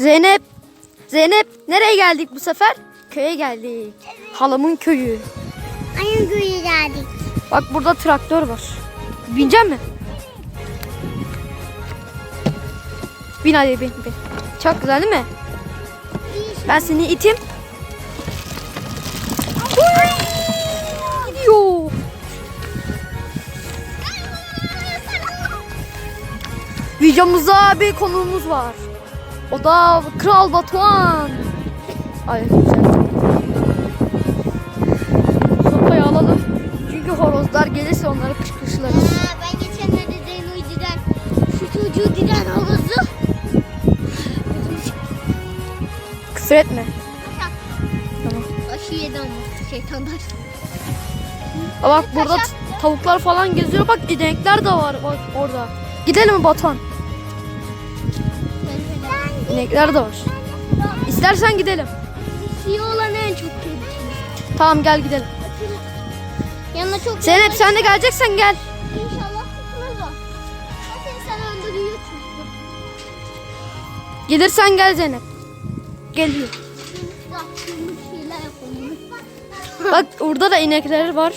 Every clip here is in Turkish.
Zeynep. Zeynep nereye geldik bu sefer? Köye geldik. Halamın köyü. Ayın köyü geldik. Bak burada traktör var. Binecek mi? Bin hadi bin bin. Çok güzel değil mi? Ben seni iteyim. Uy! Gidiyor. Videomuzda bir konuğumuz var. O da Kral Batuhan. Ay güzel. Sopayı alalım. Çünkü horozlar gelirse onları kışkırtırız. Aa, ben geçenlerde Zeyno'yu diren, şu çocuğu diren havuzu. Küfür etme. Tamam. Aşı yedi ama şeytanlar. Bak burada tavuklar falan geziyor. Bak inekler de var bak orada. Gidelim mi Batuhan? İnekler de var. İstersen gidelim. Siyah olan en çok tehlikeli. Tamam gel gidelim. Yanına çok Zeynep sen de geleceksen gel. İnşallah tutulur o. Zaten sen öldürüyor çünkü. Gelirsen gel Zeynep. Geliyor. Bak şimdi şeyler yapalım. Bak orada da inekler var.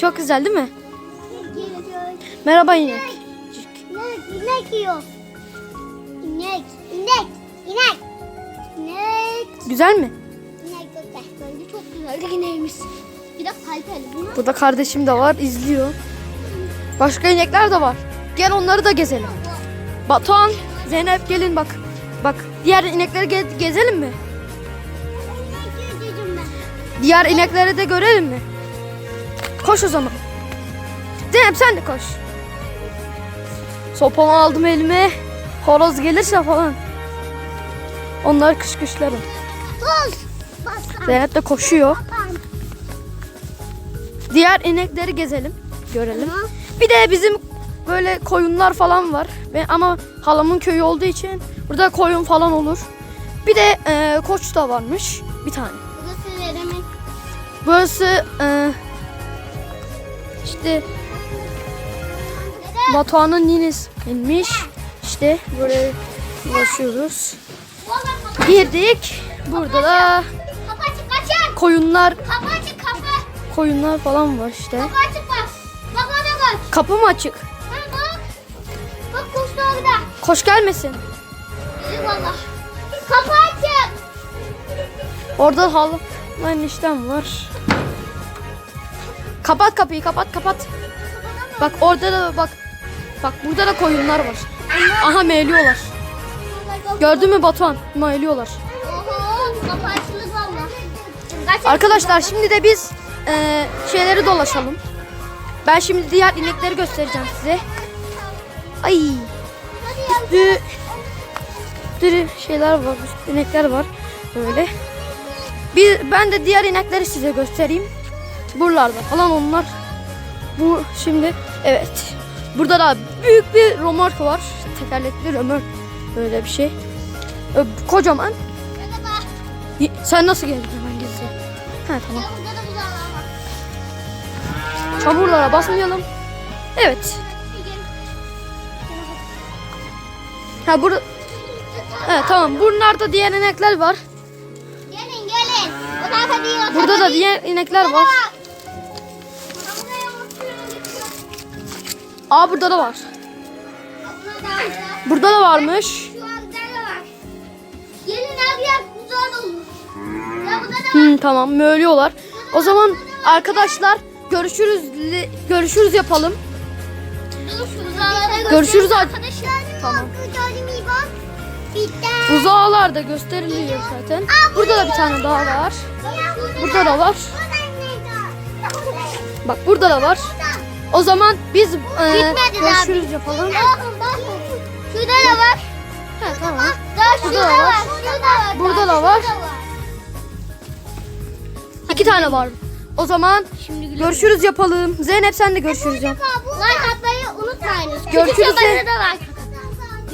Çok güzel değil mi? Geliyor. Merhaba inek. İnek, inek yiyor. İnek, inek. Güzel mi? Bence çok güzel ineğimiz. Bir de kaliteli. Bunu Burada kardeşim de var izliyor. Başka inekler de var. Gel onları da gezelim. Batuhan, Zeynep gelin bak. Bak diğer inekleri ge- gezelim mi? Diğer inekleri de görelim mi? Koş o zaman. Zeynep sen de koş. Sopamı aldım elime. Horoz gelirse falan. Onları kışkışlarım. Tuz. Bas. Zeynep de koşuyor. Diğer inekleri gezelim. Görelim. Bir de bizim böyle koyunlar falan var. Ve ama halamın köyü olduğu için burada koyun falan olur. Bir de e, koç da varmış. Bir tane. Burası veremek. Burası e, işte Batuhan'ın ninesimiş. İşte buraya ulaşıyoruz. Girdik. Burada da Kapı açık açık. koyunlar Kapı açık kapı. koyunlar falan var işte. Kapı açık bak. Bak ona bak. Kapı mı açık? Ha bak. Bak koştu orada. Koş gelmesin. Eyvallah. Kapı açık. Orada halı eniştem var. Kapat kapıyı kapat kapat. Bak orada da bak. Bak burada da koyunlar var. Aha meyliyorlar. Gördün mü Batuhan? Meyliyorlar. Oho kapı açılır valla. Kaç Arkadaşlar şimdi de biz eee, şeyleri dolaşalım. Ben şimdi diğer inekleri göstereceğim size. Ay üstü üstü şeyler var, üstü inekler var böyle. Bir ben de diğer inekleri size göstereyim. Buralarda falan onlar. Bu şimdi evet. Burada da büyük bir romork var. Tekerlekli romork böyle bir şey. Kocaman. Y- Sen nasıl geldin hemen gizli? Ha tamam. Burada da güzel var. Çamurlara basmayalım. Evet. Ha burada Evet tamam. Bunlarda diğer inekler var. Gelin gelin. O tarafa değil o Burada da değil. diğer inekler var. Bak. Buraya oturuyor. Aa burada da var. Buna da var. Burada da varmış. Hmm, tamam möylüyorlar. O zaman arkadaşlar görüşürüz görüşürüz yapalım. Görüşürüz ar- arkadaşlar. Tamam. Uzağlar da gösteriliyor zaten. Burada da bir tane daha var. Burada da var. Bak burada da var. O zaman biz e, görüşürüz yapalım. Şurada da var. Ha, tamam. Daha şurada da var. Burada da var. İki tane var. O zaman görüşürüz yapalım. Zeynep sen de görüşürüz yap. Like atmayı unutmayınız. Görüşürüz.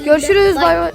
Görüşürüz. Bay bay.